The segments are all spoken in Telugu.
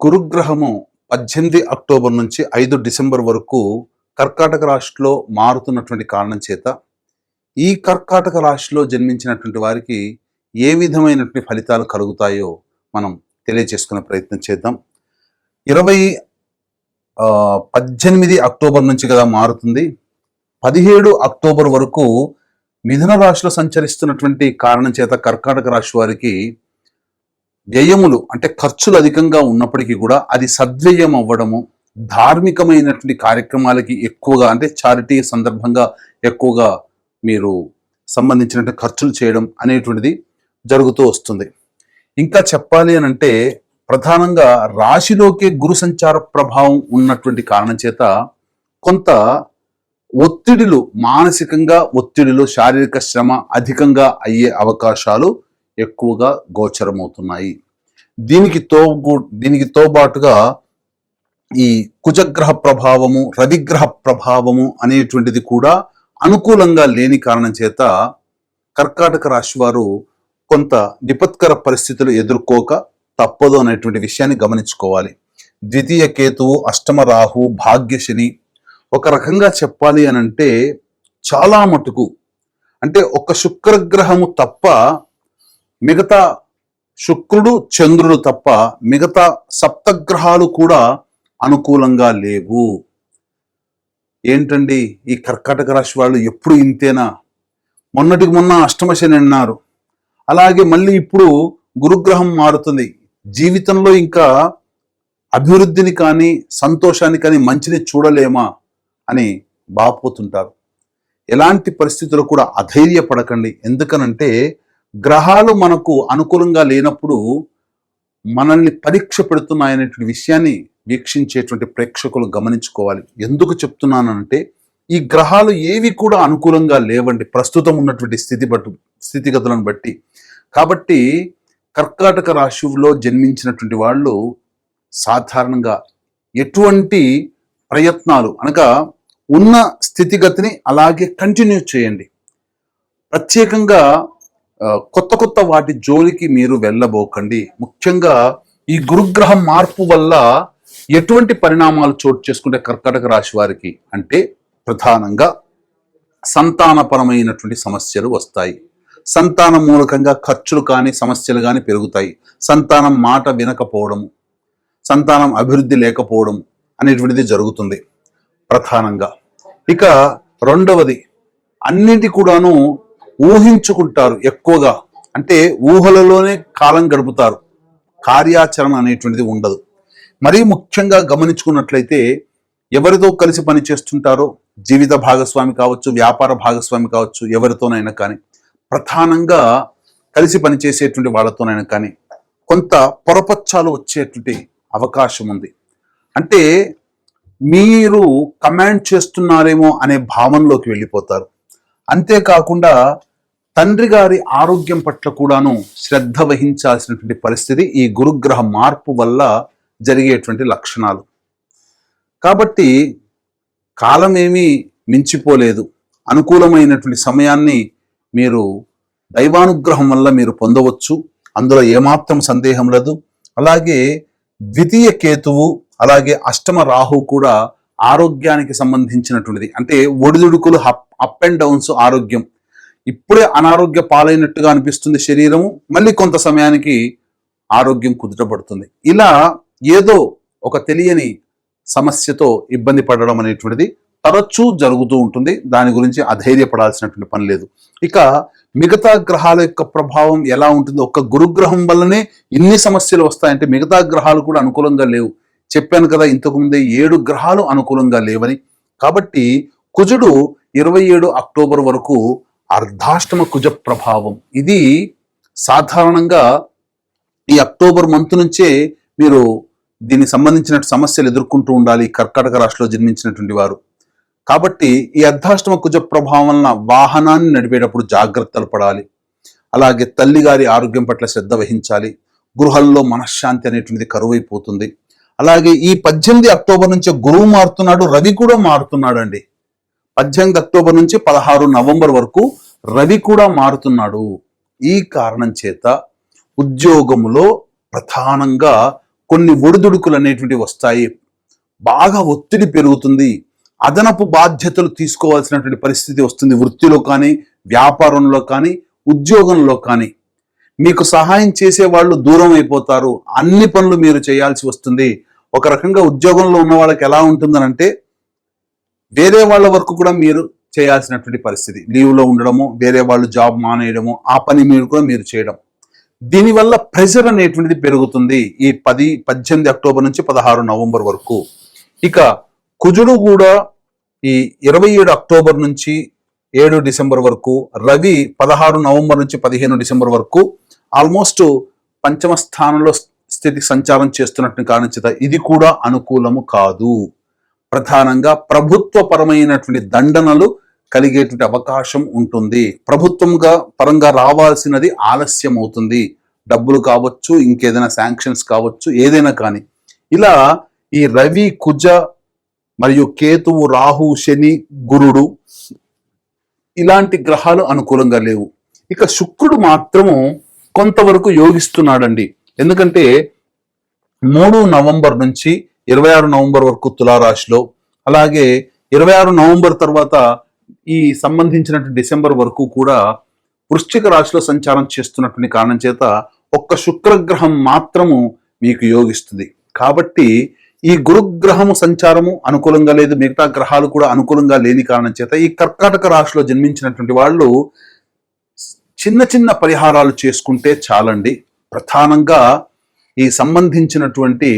గురుగ్రహము పద్దెనిమిది అక్టోబర్ నుంచి ఐదు డిసెంబర్ వరకు కర్కాటక రాశిలో మారుతున్నటువంటి కారణం చేత ఈ కర్కాటక రాశిలో జన్మించినటువంటి వారికి ఏ విధమైనటువంటి ఫలితాలు కలుగుతాయో మనం తెలియజేసుకునే ప్రయత్నం చేద్దాం. ఇరవై పద్దెనిమిది అక్టోబర్ నుంచి కదా మారుతుంది. పదిహేడు అక్టోబర్ వరకు మిథున రాశిలో సంచరిస్తున్నటువంటి కారణం చేత కర్కాటక రాశి వారికి వ్యయములు అంటే ఖర్చులు అధికంగా ఉన్నప్పటికీ కూడా అది సద్వ్యయం అవ్వడము ధార్మికమైనటువంటి కార్యక్రమాలకి ఎక్కువగా అంటే చారిటీ సందర్భంగా ఎక్కువగా మీరు సంబంధించినటువంటి ఖర్చులు చేయడం అనేటువంటిది జరుగుతూ వస్తుంది. ఇంకా చెప్పాలి అని అంటే ప్రధానంగా రాశిలోకే గురు సంచార ప్రభావం ఉన్నటువంటి కారణం చేత కొంత ఒత్తిడిలు మానసికంగా ఒత్తిడిలు శారీరక శ్రమ అధికంగా అయ్యే అవకాశాలు ఎక్కువగా గోచరమవుతున్నాయి. దీనికి తో దీనికి తోబాటుగా ఈ కుజగ్రహ ప్రభావము రవిగ్రహ ప్రభావము అనేటువంటిది కూడా అనుకూలంగా లేని కారణం చేత కర్కాటక రాశి వారు కొంత విపత్కర పరిస్థితులు ఎదుర్కోక తప్పదు అనేటువంటి విషయాన్ని గమనించుకోవాలి. ద్వితీయ కేతువు అష్టమ రాహు భాగ్యశని ఒక రకంగా చెప్పాలి అని అంటే చాలా మటుకు. అంటే ఒక శుక్రగ్రహము తప్ప మిగతా శుక్రుడు చంద్రుడు తప్ప మిగతా సప్తగ్రహాలు కూడా అనుకూలంగా లేవు. ఏంటండి ఈ కర్కాటక రాశి వాళ్ళు ఎప్పుడు ఇంతేనా? మొన్నటికి మొన్న అష్టమశని అన్నారు. అలాగే మళ్ళీ ఇప్పుడు గురుగ్రహం మారుతుంది. జీవితంలో ఇంకా అభివృద్ధిని కానీ సంతోషాన్ని కానీ మంచిని చూడలేమా అని బాపోతుంటారు. ఎలాంటి పరిస్థితులు కూడా అధైర్యపడకండి. ఎందుకనంటే గ్రహాలు మనకు అనుకూలంగా లేనప్పుడు మనల్ని పరీక్ష పెడుతున్నాయనేటువంటి విషయాన్ని వీక్షించేటువంటి ప్రేక్షకులు గమనించుకోవాలి. ఎందుకు చెప్తున్నానంటే ఈ గ్రహాలు ఏవి కూడా అనుకూలంగా లేవండి. ప్రస్తుతం ఉన్నటువంటి స్థితి బట్టు స్థితిగతులను బట్టి. కాబట్టి కర్కాటక రాశిలో జన్మించినటువంటి వాళ్ళు సాధారణంగా ఎటువంటి ప్రయత్నాలు అనగా ఉన్న స్థితిగతిని అలాగే కంటిన్యూ చేయండి. ప్రత్యేకంగా కొత్త కొత్త వాటి జోలికి మీరు వెళ్ళబోకండి. ముఖ్యంగా ఈ గురుగ్రహం మార్పు వల్ల ఎటువంటి పరిణామాలు చోటు చేసుకుంటే కర్కాటక రాశి వారికి అంటే ప్రధానంగా సంతానపరమైనటువంటి సమస్యలు వస్తాయి. సంతానం మూలకంగా ఖర్చులు కానీ సమస్యలు కానీ పెరుగుతాయి. సంతానం మాట వినకపోవడము సంతానం అభివృద్ధి లేకపోవడం అనేటువంటిది జరుగుతుంది ప్రధానంగా. ఇక రెండవది అన్నింటి కూడాను ఊహించుకుంటారు ఎక్కువగా. అంటే ఊహలలోనే కాలం గడుపుతారు. కార్యాచరణ అనేటువంటిది ఉండదు. మరీ ముఖ్యంగా గమనించుకున్నట్లయితే ఎవరితో కలిసి పని చేస్తుంటారో జీవిత భాగస్వామి కావచ్చు వ్యాపార భాగస్వామి కావచ్చు ఎవరితోనైనా కానీ ప్రధానంగా కలిసి పనిచేసేటువంటి వాళ్ళతోనైనా కానీ కొంత పొరపచ్చాలు వచ్చేటువంటి అవకాశం ఉంది. అంటే మీరు కమాండ్ చేస్తున్నారేమో అనే భావనలోకి వెళ్ళిపోతారు. అంతేకాకుండా తండ్రి గారి ఆరోగ్యం పట్ల కూడాను శ్రద్ధ వహించాల్సినటువంటి పరిస్థితి ఈ గురుగ్రహ మార్పు వల్ల జరిగేటువంటి లక్షణాలు. కాబట్టి కాలమేమీ మించిపోలేదు. అనుకూలమైనటువంటి సమయాన్ని మీరు దైవానుగ్రహం వల్ల మీరు పొందవచ్చు. అందులో ఏమాత్రం సందేహం లేదు. అలాగే ద్వితీయ కేతువు అలాగే అష్టమ రాహు కూడా ఆరోగ్యానికి సంబంధించినటువంటిది. అంటే ఒడిదుడుకులు అప్ అండ్ డౌన్స్ ఆరోగ్యం. ఇప్పుడే అనారోగ్య పాలైనట్టుగా అనిపిస్తుంది శరీరము మళ్ళీ కొంత సమయానికి ఆరోగ్యం కుదుటపడుతుంది ఇలా ఏదో ఒక తెలియని సమస్యతో ఇబ్బంది పడడం అనేటువంటిది తరచూ జరుగుతూ ఉంటుంది. దాని గురించి అధైర్యపడాల్సినటువంటి పని లేదు. ఇక మిగతా గ్రహాల యొక్క ప్రభావం ఎలా ఉంటుందో ఒక గురుగ్రహం వల్లనే ఇన్ని సమస్యలు వస్తాయంటే మిగతా గ్రహాలు కూడా అనుకూలంగా లేవు. చెప్పాను కదా ఇంతకు ముందే ఏడు గ్రహాలు అనుకూలంగా లేవని. కాబట్టి కుజుడు ఇరవై ఏడు అక్టోబర్ వరకు అర్ధాష్టమ కుజ ప్రభావం. ఇది సాధారణంగా ఈ అక్టోబర్ మంత్ నుంచే మీరు దీనికి సంబంధించిన సమస్యలు ఎదుర్కొంటూ ఉండాలి కర్కాటక రాశిలో జన్మించినటువంటి వారు. కాబట్టి ఈ అర్ధాష్టమ కుజ ప్రభావం వలన వాహనాన్ని నడిపేటప్పుడు జాగ్రత్తలు పడాలి. అలాగే తల్లి గారి ఆరోగ్యం పట్ల శ్రద్ధ వహించాలి. గృహంలో మనశ్శాంతి అనేటువంటిది కరువైపోతుంది. అలాగే ఈ పద్దెనిమిది అక్టోబర్ నుంచి గురువు మారుతున్నాడు రవి కూడా మారుతున్నాడు అండి పద్దెనిమిది అక్టోబర్ నుంచి పదహారు నవంబర్ వరకు రవి కూడా మారుతున్నాడు. ఈ కారణం చేత ఉద్యోగంలో ప్రధానంగా కొన్ని ఒడిదుడుకులు అనేటువంటివి వస్తాయి. బాగా ఒత్తిడి పెరుగుతుంది. అదనపు బాధ్యతలు తీసుకోవాల్సినటువంటి పరిస్థితి వస్తుంది వృత్తిలో కానీ వ్యాపారంలో కానీ ఉద్యోగంలో కానీ. మీకు సహాయం చేసే వాళ్ళు దూరం అయిపోతారు. అన్ని పనులు మీరు చేయాల్సి వస్తుంది. ఒక రకంగా ఉద్యోగంలో ఉన్న వాళ్ళకి ఎలా ఉంటుందనంటే వేరే వాళ్ళ వరకు కూడా మీరు చేయాల్సినటువంటి పరిస్థితి. లీవ్లో ఉండడము వేరే వాళ్ళు జాబ్ మానేయడము ఆ పని మీరు కూడా మీరు చేయడం. దీనివల్ల ప్రెషర్ అనేటువంటిది పెరుగుతుంది ఈ పది పద్దెనిమిది అక్టోబర్ నుంచి పదహారు నవంబర్ వరకు. ఇక కుజుడు కూడా ఈ ఇరవై ఏడు అక్టోబర్ నుంచి ఏడు డిసెంబర్ వరకు రవి పదహారు నవంబర్ నుంచి పదిహేను డిసెంబర్ వరకు ఆల్మోస్ట్ పంచమ స్థానంలో స్థితి సంచారం చేస్తున్నట్టు కారణించేత ఇది కూడా అనుకూలము కాదు. ప్రధానంగా ప్రభుత్వ పరమైనటువంటి దండనలు కలిగేటువంటి అవకాశం ఉంటుంది. ప్రభుత్వంగా పరంగా రావాల్సినది ఆలస్యం అవుతుంది డబ్బులు కావచ్చు ఇంకేదైనా శాంక్షన్స్ కావచ్చు ఏదైనా కానీ. ఇలా ఈ రవి కుజ మరియు కేతువు రాహు శని గురుడు ఇలాంటి గ్రహాలు అనుకూలంగా లేవు. ఇక శుక్రుడు మాత్రము కొంతవరకు యోగిస్తున్నాడండి. ఎందుకంటే మూడు నవంబర్ నుంచి ఇరవై ఆరు నవంబర్ వరకు తులారాశిలో అలాగే ఇరవై ఆరు నవంబర్ తర్వాత ఈ సంబంధించిన డిసెంబర్ వరకు కూడా వృశ్చిక రాశిలో సంచారం చేస్తున్నటువంటి కారణం చేత ఒక్క శుక్రగ్రహం మాత్రము మీకు యోగిస్తుంది. కాబట్టి ఈ గురుగ్రహము సంచారము అనుకూలంగా లేదు మిగతా గ్రహాలు కూడా అనుకూలంగా లేని కారణం చేత ఈ కర్కాటక రాశిలో జన్మించినటువంటి వాళ్ళు చిన్న చిన్న పరిహారాలు చేసుకుంటే చాలండి. ప్రధానంగా ఈ సంబంధించినటువంటి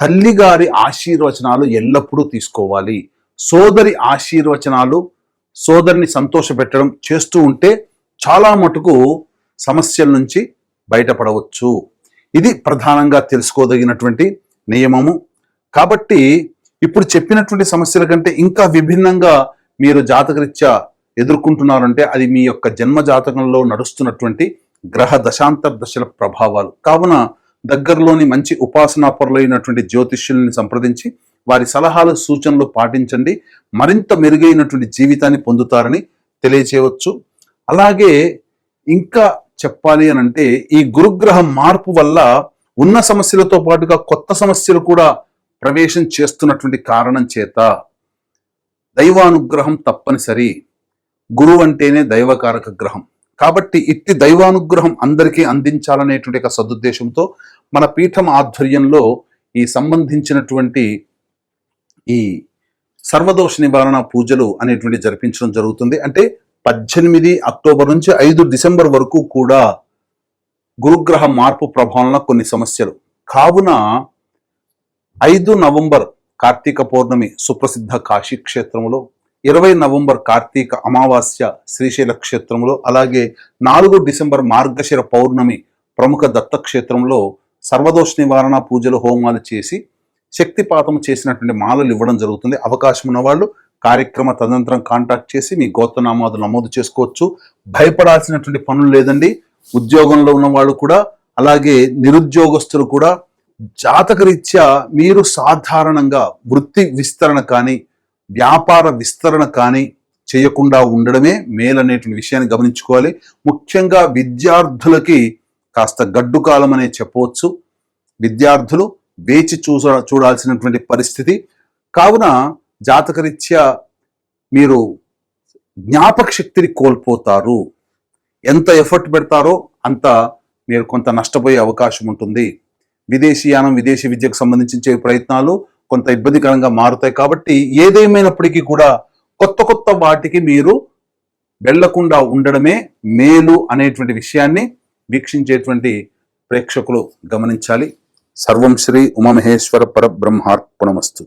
తల్లిగారి ఆశీర్వచనాలు ఎల్లప్పుడూ తీసుకోవాలి. సోదరి ఆశీర్వచనాలు సోదరిని సంతోషపెట్టడం చేస్తూ ఉంటే చాలా మటుకు సమస్యల నుంచి బయటపడవచ్చు. ఇది ప్రధానంగా తెలుసుకోదగినటువంటి నియమము. కాబట్టి ఇప్పుడు చెప్పినటువంటి సమస్యల కంటే ఇంకా విభిన్నంగా మీరు జాతకరీత్యా ఎదుర్కొంటున్నారంటే అది మీ యొక్క జన్మ జాతకంలో నడుస్తున్నటువంటి గ్రహ దశాంతర దశల ప్రభావాలు. కావున దగ్గరలోని మంచి ఉపాసనాపరులైనటువంటి జ్యోతిష్యుల్ని సంప్రదించి వారి సలహాలు సూచనలు పాటించండి. మరింత మెరుగైనటువంటి జీవితాన్ని పొందుతారని తెలియచేయవచ్చు. అలాగే ఇంకా చెప్పాలి అని అంటే ఈ గురుగ్రహ మార్పు వల్ల ఉన్న సమస్యలతో పాటుగా కొత్త సమస్యలు కూడా ప్రవేశం చేస్తున్నటువంటి కారణం చేత దైవానుగ్రహం తప్పనిసరి. గురువు అంటేనే దైవకారక గ్రహం. కాబట్టి ఇట్టి దైవానుగ్రహం అందరికీ అందించాలనేటువంటి ఒక సదుద్దేశంతో మన పీఠం ఆధ్వర్యంలో ఈ సంబంధించినటువంటి ఈ సర్వదోష నివారణ పూజలు అనేటువంటి జరిపించడం జరుగుతుంది. అంటే పద్దెనిమిది అక్టోబర్ నుంచి ఐదు డిసెంబర్ వరకు కూడా గురుగ్రహ మార్పు ప్రభావంలో కొన్ని సమస్యలు. కావున ఐదు నవంబర్ కార్తీక పౌర్ణమి సుప్రసిద్ధ కాశీ క్షేత్రంలో ఇరవై నవంబర్ కార్తీక అమావాస్య శ్రీశైల క్షేత్రంలో అలాగే నాలుగు డిసెంబర్ మార్గశిర పౌర్ణమి ప్రముఖ దత్తక్షేత్రంలో సర్వదోష నివారణ పూజలు హోమాలు చేసి శక్తిపాతం చేసినటువంటి మాలలు ఇవ్వడం జరుగుతుంది. అవకాశం ఉన్నవాళ్ళు కార్యక్రమ తదనంతరం కాంటాక్ట్ చేసి మీ గోత్రనామాలు నమోదు చేసుకోవచ్చు. భయపడాల్సినటువంటి పనులు లేదండి. ఉద్యోగంలో ఉన్న వాళ్ళు కూడా అలాగే నిరుద్యోగస్తులు కూడా జాతకరీత్యా మీరు సాధారణంగా వృత్తి విస్తరణ కానీ వ్యాపార విస్తరణ కానీ చేయకుండా ఉండడమే మేలనేటువంటి విషయాన్ని గమనించుకోవాలి. ముఖ్యంగా విద్యార్థులకి కాస్త గడ్డు కాలం అనే చెప్పవచ్చు. విద్యార్థులు వేచి చూస చూడాల్సినటువంటి పరిస్థితి. కావున జాతకరీత్యా మీరు జ్ఞాపక శక్తిని కోల్పోతారు. ఎంత ఎఫర్ట్ పెడతారో అంత మీరు కొంత నష్టపోయే అవకాశం ఉంటుంది. విదేశీయానం విదేశీ విద్యకు సంబంధించే ప్రయత్నాలు కొంత ఇబ్బందికరంగా మారుతాయి. కాబట్టి ఏదేమైనప్పటికీ కూడా కొత్త కొత్త వాటికి మీరు వెళ్ళకుండా ఉండడమే మేలు అనేటువంటి విషయాన్ని వీక్షించేటువంటి ప్రేక్షకులు గమనించాలి. సర్వం శ్రీ ఉమామహేశ్వర పరబ్రహ్మార్పణమస్తు.